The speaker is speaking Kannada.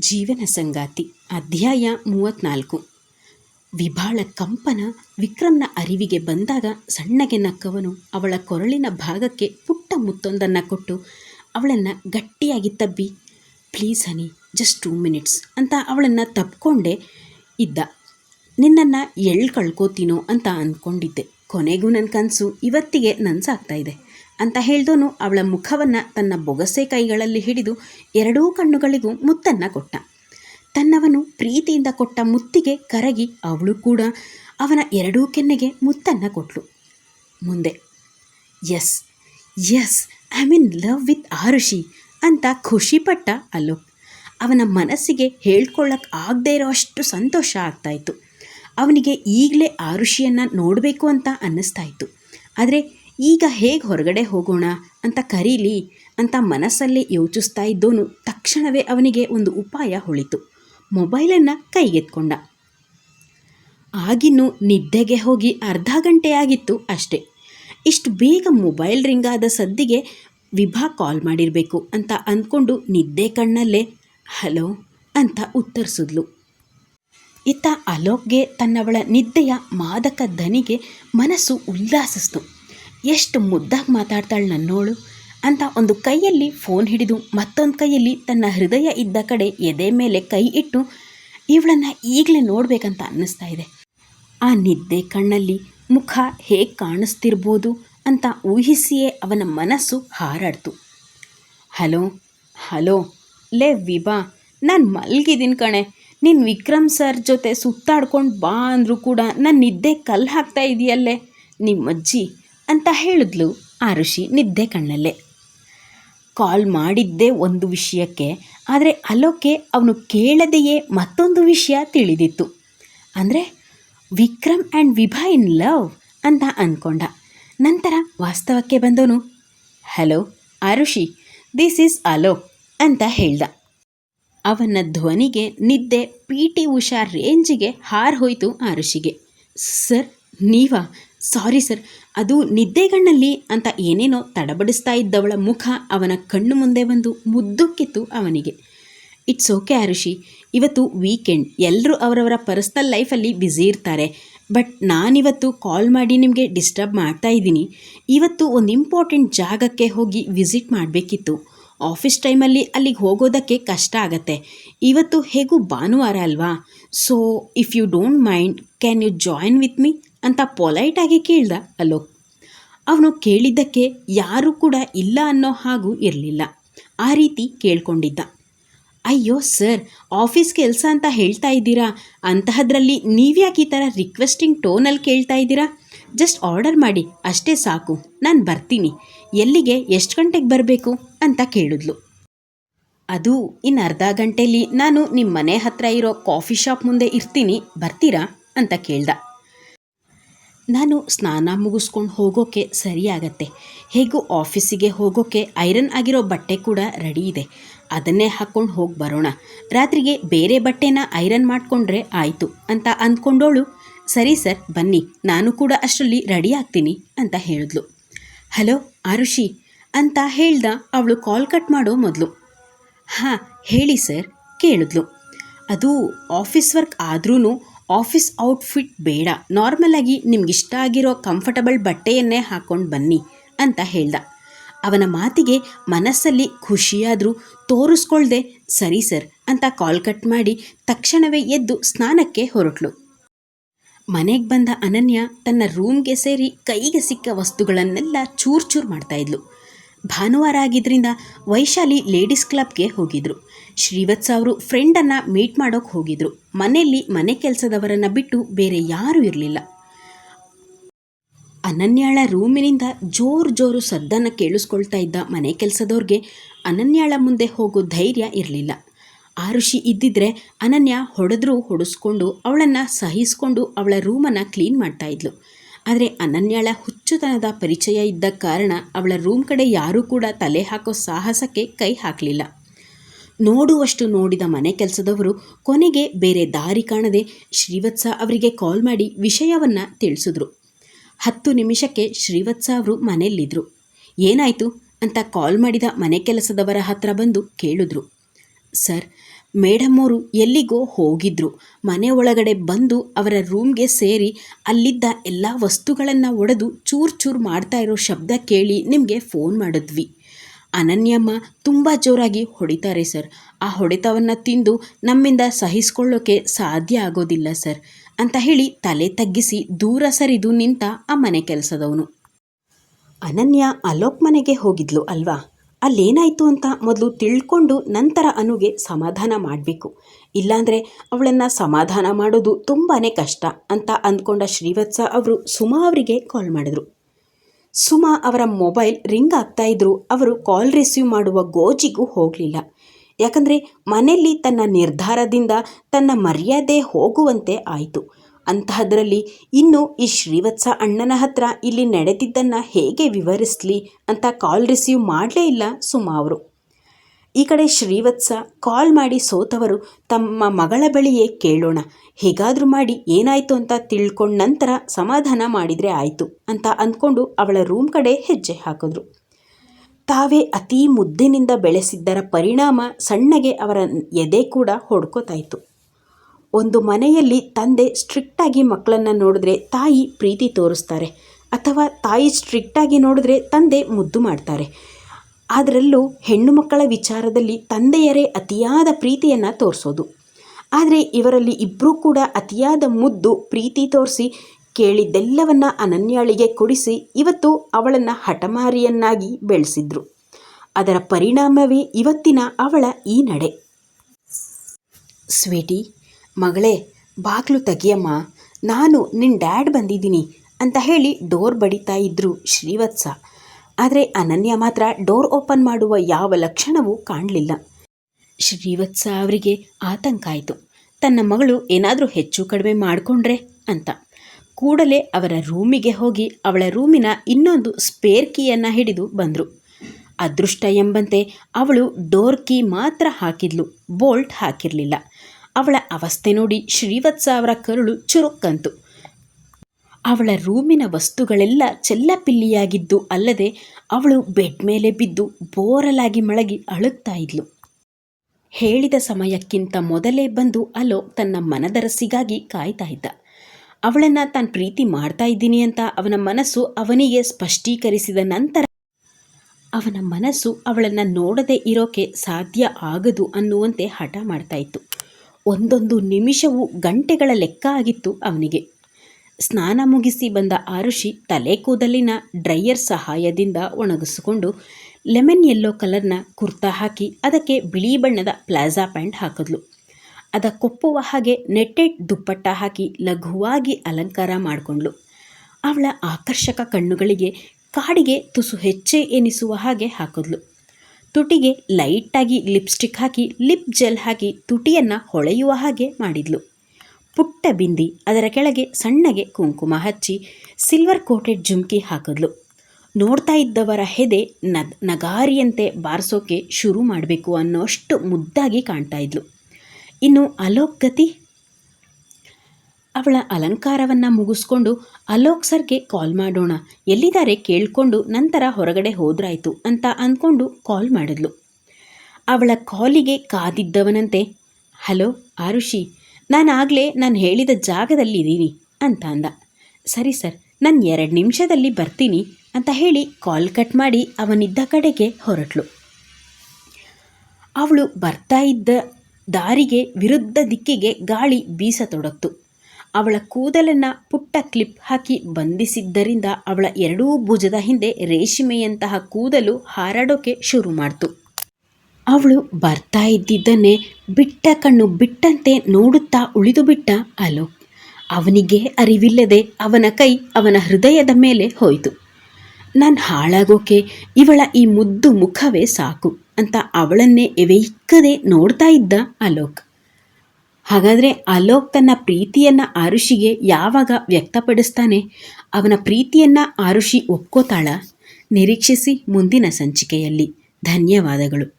ಜೀವನ ಸಂಗಾತಿ, ಅಧ್ಯಾಯ ಮೂವತ್ತ್ನಾಲ್ಕು ವಿಭಾಳ ಕಂಪನ ವಿಕ್ರಮ್ನ ಅರಿವಿಗೆ ಬಂದಾಗ ಸಣ್ಣಗೆ ನಕ್ಕವನು ಅವಳ ಕೊರಳಿನ ಭಾಗಕ್ಕೆ ಪುಟ್ಟ ಮುತ್ತೊಂದನ್ನು ಕೊಟ್ಟು ಅವಳನ್ನು ಗಟ್ಟಿಯಾಗಿ ತಬ್ಬಿ, please honey, just two minutes ಅಂತ ಅವಳನ್ನು ತಪ್ಕೊಂಡೇ ಇದ್ದ. ನಿನ್ನನ್ನು ಎಳ್ ಕಳ್ಕೋತೀನೋ ಅಂತ ಅಂದ್ಕೊಂಡಿದ್ದೆ. ಕೊನೆಗೂ ನನ್ನ ಕನಸು ಇವತ್ತಿಗೆ ನನಸಾಗ್ತಾ ಇದೆ. ಅಂತ ಹೇಳ್ದೋನು ಅವಳ ಮುಖವನ್ನು ತನ್ನ ಬೊಗಸೆ ಕೈಗಳಲ್ಲಿ ಹಿಡಿದು ಎರಡೂ ಕಣ್ಣುಗಳಿಗೂ ಮುತ್ತನ್ನು ಕೊಟ್ಟ. ತನ್ನವನು ಪ್ರೀತಿಯಿಂದ ಕೊಟ್ಟ ಮುತ್ತಿಗೆ ಕರಗಿ ಅವಳು ಕೂಡ ಅವನ ಎರಡೂ ಕೆನ್ನೆಗೆ ಮುತ್ತನ್ನು ಕೊಟ್ಲು. ಮುಂದೆ yes yes I mean love with Arushi ಅಂತ ಖುಷಿಪಟ್ಟ ಅಲೋಕ್. ಅವನ ಮನಸ್ಸಿಗೆ ಹೇಳ್ಕೊಳ್ಳೋಕೆ ಆಗದೇ ಇರೋ ಅಷ್ಟು ಸಂತೋಷ ಆಗ್ತಾಯಿತ್ತು ಅವನಿಗೆ ಈಗಲೇ ಆರುಷಿಯನ್ನು ನೋಡಬೇಕು ಅಂತ ಅನ್ನಿಸ್ತಾ ಇತ್ತು. ಆದರೆ ಈಗ ಹೇಗೆ ಹೊರಗಡೆ ಹೋಗೋಣ ಅಂತ ಕರೀಲಿ ಅಂತ ಮನಸ್ಸಲ್ಲೇ ಯೋಚಿಸ್ತಾ ಇದ್ದೋನು ತಕ್ಷಣವೇ ಅವನಿಗೆ ಒಂದು ಉಪಾಯ ಹೊಳಿತು. ಮೊಬೈಲನ್ನು ಕೈಗೆತ್ಕೊಂಡ. ಆಗಿನ್ನೂ ನಿದ್ದೆಗೆ ಹೋಗಿ ಅರ್ಧ ಗಂಟೆಯಾಗಿತ್ತು ಅಷ್ಟೇ. ಇಷ್ಟು ಬೇಗ ಮೊಬೈಲ್ ರಿಂಗ್ ಆದ ಸದ್ದಿಗೆ ವಿಭಾ ಕಾಲ್ ಮಾಡಿರಬೇಕು ಅಂತ ಅಂದ್ಕೊಂಡು ನಿದ್ದೆ ಕಣ್ಣಲ್ಲೇ, ಹಲೋ ಅಂತ ಉತ್ತರಿಸಿದ್ಲು. ಇತ್ತ ಅಲೋಕ್ಗೆ ತನ್ನವಳ ನಿದ್ದೆಯ ಮಾದಕ ದನಿಗೆ ಮನಸ್ಸು ಉಲ್ಲಾಸಿಸ್ತು. ಎಷ್ಟು ಮುದ್ದಾಗಿ ಮಾತಾಡ್ತಾಳೆ ನನ್ನೋಳು? ಅಂತ ಒಂದು ಕೈಯಲ್ಲಿ ಫೋನ್ ಹಿಡಿದು ಮತ್ತೊಂದು ಕೈಯಲ್ಲಿ ತನ್ನ ಹೃದಯ ಇದ್ದ ಕಡೆ ಎದೆ ಮೇಲೆ ಕೈ ಇಟ್ಟು, ಇವಳನ್ನು ಈಗಲೇ ನೋಡಬೇಕಂತ ಅನ್ನಿಸ್ತಾ ಇದೆ. ಆ ನಿದ್ದೆ ಕಣ್ಣಲ್ಲಿ ಮುಖ ಹೇಗೆ ಕಾಣಿಸ್ತಿರ್ಬೋದು ಅಂತ ಊಹಿಸಿಯೇ ಅವನ ಮನಸ್ಸು ಹಾರಾಡ್ತು. ಹಲೋ ಹಲೋ, ಲೇ ವಿಭಾ, ನಾನು ಮಲ್ಗಿದ್ದೀನಿ ಕಣೆ. ನೀನು ವಿಕ್ರಮ್ ಸರ್ ಜೊತೆ ಸುತ್ತಾಡ್ಕೊಂಡು ಬಾ ಅಂದರೂ ಕೂಡ ನನ್ನ ನಿದ್ದೆ ಕಲ್ಲು ಹಾಕ್ತಾ ಇದೆಯಲ್ಲೇ. ನಿಮ್ಮಜ್ಜಿ ಅಂತ ಹೇಳಿದ್ಲು ಆರುಷಿ ನಿದ್ದೆ ಕಣ್ಣಲ್ಲೇ. ಕಾಲ್ ಮಾಡಿದ್ದೇ ಒಂದು ವಿಷಯಕ್ಕೆ, ಆದರೆ ಅಲೋಕೆ ಅವನು ಕೇಳದೆಯೇ ಮತ್ತೊಂದು ವಿಷಯ ತಿಳಿದಿತ್ತು. ಅಂದರೆ, Vikram and Vibha in love ಅಂತ ಅಂದ್ಕೊಂಡ ನಂತರ ವಾಸ್ತವಕ್ಕೆ ಬಂದವನು hello, Arushi, this is Alok ಅಂತ ಹೇಳ್ದ. ಅವನ ಧ್ವನಿಗೆ ನಿದ್ದೆ ಪಿ ಟಿ ಉಷಾ ರೇಂಜಿಗೆ ಹಾರ್ ಹೋಯಿತು ಆರುಷಿಗೆ. ಸರ್, ನೀವಾ? ಸಾರಿ ಸರ್, ಅದು ನಿದ್ದೆಗಣ್ಣಲ್ಲಿ ಅಂತ ಏನೇನೋ ತಡಬಡಿಸ್ತಾ ಇದ್ದವಳ ಮುಖ ಅವನ ಕಣ್ಣು ಮುಂದೆ ಬಂದು ಮುದ್ದುಕ್ಕಿತ್ತು ಅವನಿಗೆ. ಇಟ್ಸ್ ಓಕೆ ಆರುಷಿ, ಇವತ್ತು ವೀಕೆಂಡ್ ಎಲ್ಲರೂ ಅವರವರ ಪರ್ಸ್ನಲ್ ಲೈಫಲ್ಲಿ ಬ್ಯುಸಿ ಇರ್ತಾರೆ, ಬಟ್ ನಾನಿವತ್ತು ಕಾಲ್ ಮಾಡಿ ನಿಮಗೆ ಡಿಸ್ಟರ್ಬ್ ಮಾಡ್ತಾ ಇದ್ದೀನಿ. ಇವತ್ತು ಒಂದು ಇಂಪಾರ್ಟೆಂಟ್ ಜಾಗಕ್ಕೆ ಹೋಗಿ ವಿಸಿಟ್ ಮಾಡಬೇಕಿತ್ತು. ಆಫೀಸ್ ಟೈಮಲ್ಲಿ ಅಲ್ಲಿಗೆ ಹೋಗೋದಕ್ಕೆ ಕಷ್ಟ ಆಗತ್ತೆ. ಇವತ್ತು ಹೇಗೂ ಭಾನುವಾರ ಅಲ್ವಾ? So, if you don't mind, can you join with me? ಅಂತ ಪೊಲೈಟಾಗಿ ಕೇಳ್ದ ಅಲೋಕ್. ಅವನು ಕೇಳಿದ್ದಕ್ಕೆ ಯಾರೂ ಕೂಡ ಇಲ್ಲ ಅನ್ನೋ ಹಾಗೂ ಇರಲಿಲ್ಲ. ಆ ರೀತಿ ಕೇಳ್ಕೊಂಡಿದ್ದ. ಅಯ್ಯೋ ಸರ್, ಆಫೀಸ್ ಕೆಲಸ ಅಂತ ಹೇಳ್ತಾ ಇದ್ದೀರಾ? ಅಂತಹದ್ರಲ್ಲಿ ನೀವ್ಯಾಕೆ ಈ ಥರ ರಿಕ್ವೆಸ್ಟಿಂಗ್ ಟೋನಲ್ಲಿ ಕೇಳ್ತಾ ಇದ್ದೀರಾ? ಜಸ್ಟ್ ಆರ್ಡರ್ ಮಾಡಿ, ಅಷ್ಟೇ ಸಾಕು, ನಾನು ಬರ್ತೀನಿ. ಎಲ್ಲಿಗೆ, ಎಷ್ಟು ಗಂಟೆಗೆ ಬರಬೇಕು? ಅಂತ ಕೇಳಿದ್ಲು. ಅದು ಇನ್ನು ಅರ್ಧ ಗಂಟೆಯಲ್ಲಿ ನಾನು ನಿಮ್ಮ ಮನೆ ಹತ್ತಿರ ಇರೋ ಕಾಫಿ ಶಾಪ್ ಮುಂದೆ ಇರ್ತೀನಿ, ಬರ್ತೀರಾ? ಅಂತ ಕೇಳ್ದ. ನಾನು ಸ್ನಾನ ಮುಗಿಸ್ಕೊಂಡು ಹೋಗೋಕ್ಕೆ ಸರಿಯಾಗತ್ತೆ. ಹೇಗೂ ಆಫೀಸಿಗೆ ಹೋಗೋಕ್ಕೆ ಐರನ್ ಆಗಿರೋ ಬಟ್ಟೆ ಕೂಡ ರೆಡಿ ಇದೆ. ಅದನ್ನೇ ಹಾಕ್ಕೊಂಡು ಹೋಗಿ ಬರೋಣ. ರಾತ್ರಿಗೆ ಬೇರೆ ಬಟ್ಟೆನ ಐರನ್ ಮಾಡಿಕೊಂಡ್ರೆ ಆಯಿತು ಅಂತ ಅಂದ್ಕೊಂಡೋಳು. ಸರಿ ಸರ್, ಬನ್ನಿ. ನಾನು ಕೂಡ ಅಷ್ಟರಲ್ಲಿ ರೆಡಿ ಆಗ್ತೀನಿ ಅಂತ ಹೇಳಿದ್ಲು. ಹಲೋ, ಆರುಷಿ ಅಂತ ಹೇಳ್ದ ಅವಳು ಕಾಲ್ ಕಟ್ ಮಾಡೋ ಮೊದಲು. ಹಾಂ, ಹೇಳಿ ಸರ್, ಕೇಳಿದ್ಲು. ಅದು ಆಫೀಸ್ ವರ್ಕ್ ಆದ್ರೂ ಆಫೀಸ್ ಔಟ್ಫಿಟ್ ಬೇಡ. ನಾರ್ಮಲಾಗಿ ನಿಮ್ಗಿಷ್ಟ ಆಗಿರೋ ಕಂಫರ್ಟಬಲ್ ಬಟ್ಟೆಯನ್ನೇ ಹಾಕ್ಕೊಂಡು ಬನ್ನಿ ಅಂತ ಹೇಳ್ದ. ಅವನ ಮಾತಿಗೆ ಮನಸ್ಸಲ್ಲಿ ಖುಷಿಯಾದರೂ ತೋರಿಸ್ಕೊಳ್ದೆ, ಸರಿ ಸರ್ ಅಂತ ಕಾಲ್ ಕಟ್ ಮಾಡಿ ತಕ್ಷಣವೇ ಎದ್ದು ಸ್ನಾನಕ್ಕೆ ಹೊರಟ್ಲು. ಮನೆಗೆ ಬಂದ ಅನನ್ಯ ತನ್ನ ರೂಮ್ಗೆ ಸೇರಿ ಕೈಗೆ ಸಿಕ್ಕ ವಸ್ತುಗಳನ್ನೆಲ್ಲ ಚೂರು ಚೂರು ಮಾಡ್ತಾಯಿದ್ಲು ಭಾನುವಾರ ಆಗಿದ್ದರಿಂದ ವೈಶಾಲಿ ಲೇಡೀಸ್ ಕ್ಲಬ್ಗೆ ಹೋಗಿದ್ರು. ಶ್ರೀವತ್ಸ ಅವರು ಫ್ರೆಂಡನ್ನು ಮೀಟ್ ಮಾಡೋಕೆ ಹೋಗಿದ್ರು. ಮನೆಯಲ್ಲಿ ಮನೆ ಕೆಲಸದವರನ್ನು ಬಿಟ್ಟು ಬೇರೆ ಯಾರೂ ಇರಲಿಲ್ಲ. ಅನನ್ಯಾಳ ರೂಮಿನಿಂದ ಜೋರು ಜೋರು ಸದ್ದನ್ನು ಕೇಳಿಸ್ಕೊಳ್ತಾ ಇದ್ದ ಮನೆ ಕೆಲಸದವ್ರಿಗೆ ಅನನ್ಯಾಳ ಮುಂದೆ ಹೋಗೋ ಧೈರ್ಯ ಇರಲಿಲ್ಲ. ಆರುಷಿ ಇದ್ದಿದ್ರೆ ಅನನ್ಯ ಹೊಡೆದ್ರೂ ಹೊಡೆಸ್ಕೊಂಡು ಅವಳನ್ನು ಸಹಿಸ್ಕೊಂಡು ಅವಳ ರೂಮನ್ನು ಕ್ಲೀನ್ ಮಾಡ್ತಾ ಇದ್ಲು. ಆದರೆ ಅನನ್ಯಾಳ ಹುಚ್ಚುತನದ ಪರಿಚಯ ಇದ್ದ ಕಾರಣ ಅವಳ ರೂಮ್ ಕಡೆ ಯಾರೂ ಕೂಡ ತಲೆ ಹಾಕೋ ಸಾಹಸಕ್ಕೆ ಕೈ ಹಾಕಲಿಲ್ಲ. ನೋಡುವಷ್ಟು ನೋಡಿದ ಮನೆ ಕೆಲಸದವರು, ಕೊನೆಗೆ ಬೇರೆ ದಾರಿ ಕಾಣದೆ ಶ್ರೀವತ್ಸ ಅವರಿಗೆ ಕಾಲ್ ಮಾಡಿ ವಿಷಯವನ್ನು ತಿಳಿಸಿದ್ರು. ಹತ್ತು ನಿಮಿಷಕ್ಕೆ ಶ್ರೀವತ್ಸ ಅವರು ಮನೆಯಲ್ಲಿದ್ದರು ಏನಾಯಿತು? ಅಂತ ಕಾಲ್ ಮಾಡಿದ ಮನೆ ಕೆಲಸದವರ ಹತ್ರ ಬಂದು ಕೇಳಿದ್ರು. ಸರ್ ಮೇಡಮ್ ಅವರು ಎಲ್ಲಿಗೋ ಹೋಗಿದ್ರು. ಮನೆ ಒಳಗಡೆ ಬಂದು ಅವರ ರೂಮ್ಗೆ ಸೇರಿ ಅಲ್ಲಿದ್ದ ಎಲ್ಲ ವಸ್ತುಗಳನ್ನು ಒಡೆದು ಚೂರು ಚೂರು ಮಾಡ್ತಾ ಇರೋ ಶಬ್ದ ಕೇಳಿ ನಿಮಗೆ ಫೋನ್ ಮಾಡಿದ್ವಿ. ಅನನ್ಯಮ್ಮ ತುಂಬ ಜೋರಾಗಿ ಹೊಡಿತಾರೆ ಸರ್. ಆ ಹೊಡೆತವನ್ನು ತಿಂದು ನಮ್ಮಿಂದ ಸಹಿಸ್ಕೊಳ್ಳೋಕೆ ಸಾಧ್ಯ ಆಗೋದಿಲ್ಲ ಸರ್ ಅಂತ ಹೇಳಿ ತಲೆ ತಗ್ಗಿಸಿ ದೂರ ಸರಿದು ನಿಂತ ಆ ಮನೆ ಕೆಲಸದವನು. ಅನನ್ಯ ಅಲೋಕ್ ಮನೆಗೆ ಹೋಗಿದ್ಲು ಅಲ್ವಾ? ಅಲ್ಲೇನಾಯಿತು ಅಂತ ಮೊದಲು ತಿಳ್ಕೊಂಡು ನಂತರ ಅನುಗೆ ಸಮಾಧಾನ ಮಾಡಬೇಕು. ಇಲ್ಲಾಂದರೆ ಅವಳನ್ನು ಸಮಾಧಾನ ಮಾಡೋದು ತುಂಬಾ ಕಷ್ಟ ಅಂತ ಅಂದ್ಕೊಂಡ ಶ್ರೀವತ್ಸ ಅವರು ಸುಮಾ ಅವರಿಗೆ ಕಾಲ್ ಮಾಡಿದ್ರು. ಸುಮಾ ಅವರ ಮೊಬೈಲ್ ರಿಂಗ್ ಆಗ್ತಾ ಇದ್ರು, ಅವರು ಕಾಲ್ ರಿಸೀವ್ ಮಾಡುವ ಗೋಜಿಗೂ ಹೋಗಲಿಲ್ಲ. ಯಾಕಂದರೆ ಮನೆಯಲ್ಲಿ ತನ್ನ ನಿರ್ಧಾರದಿಂದ ತನ್ನ ಮರ್ಯಾದೆ ಹೋಗುವಂತೆ ಆಯಿತು. ಅಂತಹದ್ರಲ್ಲಿ ಇನ್ನು ಈ ಶ್ರೀವತ್ಸ ಅಣ್ಣನ ಹತ್ರ ಇಲ್ಲಿ ನಡೆದಿದ್ದನ್ನು ಹೇಗೆ ವಿವರಿಸಲಿ ಅಂತ ಕಾಲ್ ರಿಸೀವ್ ಮಾಡಲೇ ಇಲ್ಲ ಸುಮಾ ಅವರು. ಈ ಕಡೆ ಶ್ರೀವತ್ಸ ಕಾಲ್ ಮಾಡಿ ಸೋತವರು ತಮ್ಮ ಮಗಳ ಬಳಿಯೇ ಕೇಳೋಣ, ಹೇಗಾದರೂ ಮಾಡಿ ಏನಾಯಿತು ಅಂತ ತಿಳ್ಕೊಂಡ ನಂತರ ಸಮಾಧಾನ ಮಾಡಿದರೆ ಆಯಿತು ಅಂತ ಅಂದ್ಕೊಂಡು ಅವಳ ರೂಮ್ ಕಡೆ ಹೆಜ್ಜೆ ಹಾಕಿದ್ರು. ತಾವೇ ಅತೀ ಮುದ್ದಿನಿಂದ ಬೆಳೆಸಿದ್ದರ ಪರಿಣಾಮ ಸಣ್ಣಗೆ ಅವರ ಎದೆ ಕೂಡ ಹೊಡ್ಕೋತಾಯಿತು. ಒಂದು ಮನೆಯಲ್ಲಿ ತಂದೆ ಸ್ಟ್ರಿಕ್ಟಾಗಿ ಮಕ್ಕಳನ್ನು ನೋಡಿದ್ರೆ ತಾಯಿ ಪ್ರೀತಿ ತೋರಿಸ್ತಾರೆ ಅಥವಾ ತಾಯಿ ಸ್ಟ್ರಿಕ್ಟಾಗಿ ನೋಡಿದ್ರೆ ತಂದೆ ಮುದ್ದು ಮಾಡ್ತಾರೆ. ಅದರಲ್ಲೂ ಹೆಣ್ಣು ಮಕ್ಕಳ ವಿಚಾರದಲ್ಲಿ ತಂದೆಯರೇ ಅತಿಯಾದ ಪ್ರೀತಿಯನ್ನು ತೋರಿಸೋದು. ಆದರೆ ಇವರಲ್ಲಿ ಇಬ್ಬರೂ ಕೂಡ ಅತಿಯಾದ ಮುದ್ದು ಪ್ರೀತಿ ತೋರಿಸಿ ಕೇಳಿದ್ದೆಲ್ಲವನ್ನ ಅನನ್ಯಾಳಿಗೆ ಕೊಡಿಸಿ ಇವತ್ತು ಅವಳನ್ನು ಹಠಮಾರಿಯನ್ನಾಗಿ ಬೆಳೆಸಿದ್ರು. ಅದರ ಪರಿಣಾಮವೇ ಇವತ್ತಿನ ಅವಳ ಈ ನಡೆ. ಸ್ವೀಟಿ ಮಗಳೇ, ಬಾಗಿಲು ತೆಗಿಯಮ್ಮ. ನಾನು ನಿನ್ನ ಡ್ಯಾಡ್ ಬಂದಿದ್ದೀನಿ ಅಂತ ಹೇಳಿ ಡೋರ್ ಬಡಿತಾ ಇದ್ರು ಶ್ರೀವತ್ಸ. ಆದರೆ ಅನನ್ಯ ಮಾತ್ರ ಡೋರ್ ಓಪನ್ ಮಾಡುವ ಯಾವ ಲಕ್ಷಣವೂ ಕಾಣಲಿಲ್ಲ. ಶ್ರೀವತ್ಸ ಅವರಿಗೆ ಆತಂಕ ಆಯಿತು. ತನ್ನ ಮಗಳು ಏನಾದರೂ ಹೆಚ್ಚು ಕಡಿಮೆ ಮಾಡಿಕೊಂಡ್ರೆ ಅಂತ. ಕೂಡಲೇ ಅವರ ರೂಮಿಗೆ ಹೋಗಿ ಅವಳ ರೂಮಿನ ಇನ್ನೊಂದು ಸ್ಪೇರ್ ಕೀಯನ್ನು ಹಿಡಿದು ಬಂದರು. ಅದೃಷ್ಟ ಎಂಬಂತೆ ಅವಳು ಡೋರ್ ಕೀ ಮಾತ್ರ ಹಾಕಿದ್ಲು, ಬೋಲ್ಟ್ ಹಾಕಿರಲಿಲ್ಲ. ಅವಳ ಅವಸ್ಥೆ ನೋಡಿ ಶ್ರೀವತ್ಸ ಅವರ ಕರುಳು ಚುರುಕ್ಕಂತು. ಅವಳ ರೂಮಿನ ವಸ್ತುಗಳೆಲ್ಲ ಚೆಲ್ಲಪಿಲ್ಲಿಯಾಗಿದ್ದು ಅಲ್ಲದೆ ಅವಳು ಬೆಡ್ ಮೇಲೆ ಬಿದ್ದು ಬೋರಲಾಗಿ ಮಳಗಿ ಅಳುತ್ತಾ ಇದ್ಲು. ಹೇಳಿದ ಸಮಯಕ್ಕಿಂತ ಮೊದಲೇ ಬಂದು ಅಲೋ ತನ್ನ ಮನದರಸಿಗಾಗಿ ಕಾಯ್ತಾ ಇದ್ದ. ಅವಳನ್ನು ತಾನು ಪ್ರೀತಿ ಮಾಡ್ತಾ ಇದ್ದೀನಿ ಅಂತ ಅವನ ಮನಸ್ಸು ಅವನಿಗೆ ಸ್ಪಷ್ಟೀಕರಿಸಿದ ನಂತರ ಅವನ ಮನಸ್ಸು ಅವಳನ್ನು ನೋಡದೆ ಇರೋಕೆ ಸಾಧ್ಯ ಆಗದು ಅನ್ನುವಂತೆ ಹಠ ಮಾಡ್ತಾ ಇತ್ತು. ಒಂದೊಂದು ನಿಮಿಷವೂ ಗಂಟೆಗಳ ಲೆಕ್ಕ ಆಗಿತ್ತು ಅವನಿಗೆ. ಸ್ನಾನ ಮುಗಿಸಿ ಬಂದ ಆರುಷಿ ತಲೆ ಕೂದಲಿನ ಡ್ರೈಯರ್ ಸಹಾಯದಿಂದ ಒಣಗಿಸಿಕೊಂಡು ಲೆಮನ್ ಯೆಲ್ಲೋ ಕಲರ್ನ ಕುರ್ತಾ ಹಾಕಿ ಅದಕ್ಕೆ ಬಿಳಿ ಬಣ್ಣದ ಪ್ಲಾಜಾ ಪ್ಯಾಂಟ್ ಹಾಕಿದ್ಲು. ಅದ ಕೊಪ್ಪುವ ಹಾಗೆ ನೆಟ್ಟೆಡ್ ದುಪ್ಪಟ್ಟ ಹಾಕಿ ಲಘುವಾಗಿ ಅಲಂಕಾರ ಮಾಡಿಕೊಂಡ್ಳು. ಅವಳ ಆಕರ್ಷಕ ಕಣ್ಣುಗಳಿಗೆ ಕಾಡಿಗೆ ತುಸು ಹೆಚ್ಚೆ ಎನಿಸುವ ಹಾಗೆ ಹಾಕಿದ್ಲು. ತುಟಿಗೆ ಲೈಟಾಗಿ ಲಿಪ್ಸ್ಟಿಕ್ ಹಾಕಿ, ಲಿಪ್ ಜೆಲ್ ಹಾಕಿ ತುಟಿಯನ್ನು ಹೊಳೆಯುವ ಹಾಗೆ ಮಾಡಿದ್ಲು. ಪುಟ್ಟ ಬಿಂದಿ ಅದರ ಕೆಳಗೆ ಸಣ್ಣಗೆ ಕುಂಕುಮ ಹಚ್ಚಿ ಸಿಲ್ವರ್ ಕೋಟೆಡ್ ಜುಮ್ಕಿ ಹಾಕಿದ್ಲು. ನೋಡ್ತಾ ಇದ್ದವರ ಹೆದೆ ನದ್ ನಗಾರಿಯಂತೆ ಬಾರಿಸೋಕೆ ಶುರು ಮಾಡಬೇಕು ಅನ್ನೋಷ್ಟು ಮುದ್ದಾಗಿ ಕಾಣ್ತಾ ಇದ್ಲು. ಇನ್ನು ಅಲೋಕ್ ಗತಿ? ಅವಳ ಅಲಂಕಾರವನ್ನು ಮುಗಿಸ್ಕೊಂಡು ಅಲೋಕ್ ಸರ್ಗೆ ಕಾಲ್ ಮಾಡೋಣ. ಎಲ್ಲಿದ್ದಾರೆ ಕೇಳಿಕೊಂಡು ನಂತರ ಹೊರಗಡೆ ಹೋದ್ರಾಯ್ತು ಅಂತ ಅಂದ್ಕೊಂಡು ಕಾಲ್ ಮಾಡಿದ್ಲು. ಅವಳ ಕಾಲಿಗೆ ಕಾದಿದ್ದವನಂತೆ, ಹಲೋ ಆರುಷಿ, ನಾನಾಗಲೇ ನಾನು ಹೇಳಿದ ಜಾಗದಲ್ಲಿದ್ದೀನಿ ಅಂತ ಅಂದ. ಸರಿ ಸರ್, ನಾನು ಎರಡು ನಿಮಿಷದಲ್ಲಿ ಬರ್ತೀನಿ ಅಂತ ಹೇಳಿ ಕಾಲ್ ಕಟ್ ಮಾಡಿ ಅವನಿದ್ದ ಕಡೆಗೆ ಹೊರಟ್ಲು. ಅವಳು ಬರ್ತಾ ಇದ್ದ ದಾರಿಗೆ ವಿರುದ್ಧ ದಿಕ್ಕಿಗೆ ಗಾಳಿ ಬೀಸತೊಡಗ್ತು. ಅವಳ ಕೂದಲನ್ನು ಪುಟ್ಟ ಕ್ಲಿಪ್ ಹಾಕಿ ಬಂಧಿಸಿದ್ದರಿಂದ ಅವಳ ಎರಡೂ ಭುಜದ ಹಿಂದೆ ರೇಷ್ಮೆಯಂತಹ ಕೂದಲು ಹಾರಾಡೋಕೆ ಶುರು ಮಾಡ್ತು. ಅವಳು ಬರ್ತಾ ಇದ್ದಿದ್ದನ್ನೇ ಬಿಟ್ಟ ಕಣ್ಣು ಬಿಟ್ಟಂತೆ ನೋಡುತ್ತಾ ಉಳಿದು ಬಿಟ್ಟ ಅಲೋಕ್. ಅವನಿಗೆ ಅರಿವಿಲ್ಲದೆ ಅವನ ಕೈ ಅವನ ಹೃದಯದ ಮೇಲೆ ಹೋಯಿತು. ನಾನು ಹಾಳಾಗೋಕೆ ಇವಳ ಈ ಮುದ್ದು ಮುಖವೇ ಸಾಕು ಅಂತ ಅವಳನ್ನೇ ಎವೆಯಿಕ್ಕದೆ ನೋಡ್ತಾ ಇದ್ದ ಅಲೋಕ್. ಹಾಗಾದರೆ ಅಲೋಕ್ ತನ್ನ ಪ್ರೀತಿಯನ್ನು ಆರುಷಿಗೆ ಯಾವಾಗ ವ್ಯಕ್ತಪಡಿಸ್ತಾನೆ? ಅವನ ಪ್ರೀತಿಯನ್ನು ಆರುಷಿ ಒಪ್ಕೋತಾಳ? ನಿರೀಕ್ಷಿಸಿ ಮುಂದಿನ ಸಂಚಿಕೆಯಲ್ಲಿ. ಧನ್ಯವಾದಗಳು.